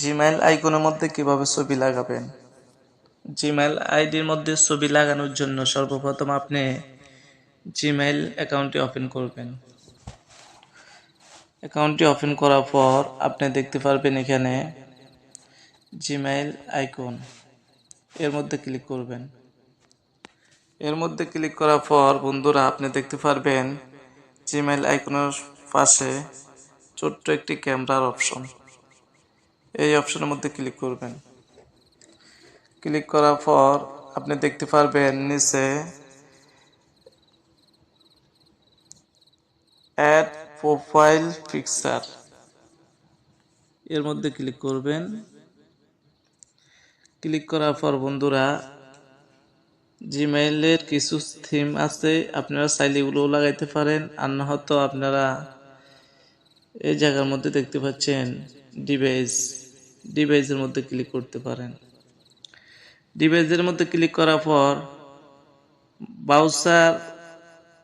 Gmail আইকনের মধ্যে কীভাবে ছবি লাগাবেন? জিমেইল আইডির মধ্যে ছবি লাগানোর জন্য সর্বপ্রথম আপনি জিমেইল অ্যাকাউন্টটি ওপেন করবেন। অ্যাকাউন্টটি ওপেন করার পর আপনি দেখতে পারবেন এখানে জিমেইল আইকন। এর মধ্যে ক্লিক করবেন। এর মধ্যে ক্লিক করার পর বন্ধুরা আপনি দেখতে পারবেন জিমেইল আইকনের পাশে ছোট্ট একটি ক্যামেরার অপশন। এই অপশনের মধ্যে ক্লিক করবেন। ক্লিক করার পর আপনি দেখতে পারবেন নিচে অ্যাড প্রোফাইল পিকচার এর মধ্যে ক্লিক করবেন। ক্লিক করার পর বন্ধুরা জিমেইলের কিছু থিম আছে, আপনারা চাইলে এগুলোও লাগাইতে পারেন। আর না হয়তো আপনারা এই জায়গার মধ্যে দেখতে পাচ্ছেন ডিভাইস ডিভাইসের মধ্যে ক্লিক করতে পারেন। ডিভাইসের মধ্যে ক্লিক করার পর বাউসার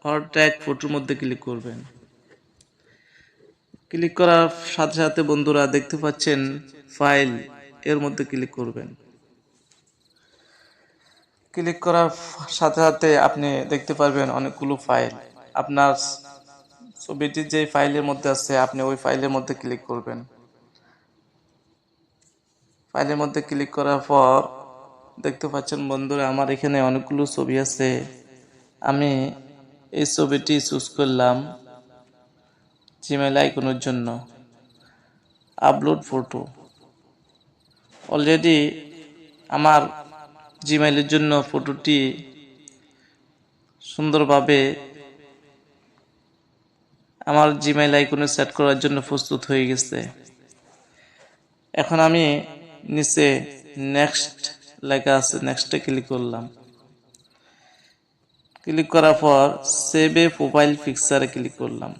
অর ট্যাগ ফটোর মধ্যে ক্লিক করবেন। ক্লিক করার সাথে সাথে বন্ধুরা দেখতে পাচ্ছেন ফাইল এর মধ্যে ক্লিক করবেন। ক্লিক করার সাথে সাথে আপনি দেখতে পারবেন অনেকগুলো ফাইল আপনার ছবিটি যে ফাইলের মধ্যে আছে, আপনি ওই ফাইলের মধ্যে ক্লিক করবেন। ফাইলের মধ্যে ক্লিক করার পর দেখতে পাচ্ছেন বন্ধুরা, আমার এখানে অনেকগুলো ছবি আছে। আমি এই ছবিটি চুজ করলাম জিমেল আইকনের জন্য। আপলোড ফটো অলরেডি আমার জিমেইলের জন্য ফটোটি সুন্দরভাবে আমার জিমেইল আইকনে সেট করার জন্য প্রস্তুত হয়ে গেছে। এখন আমি নিচে নেক্সট লেখা আছে নেক্সটে ক্লিক করলাম। ক্লিক করার পর সেভ এ প্রোফাইল পিকচারে ক্লিক করলাম।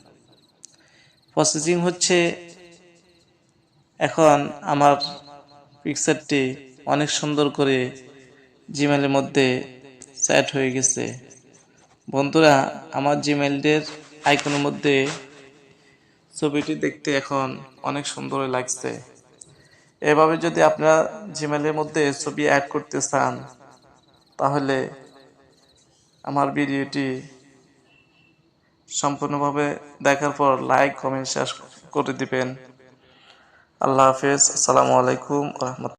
প্রসেসিং হচ্ছে এখন আমার পিকচারটি অনেক সুন্দর করে জিমেলের মধ্যে সেট হয়ে গেছে। বন্ধুরা, আমার জিমেলদের আইকনের মধ্যে ছবিটি দেখতে এখন অনেক সুন্দর লাগছে। এভাবে যদি আপনারা জিমেলের মধ্যে ছবি অ্যাড করতে চান, তাহলে আমার ভিডিওটি সম্পূর্ণভাবে দেখার পর লাইক কমেন্ট শেয়ার করে দিবেন। আল্লাহ হাফেজ। আসসালামু আলাইকুম রহমত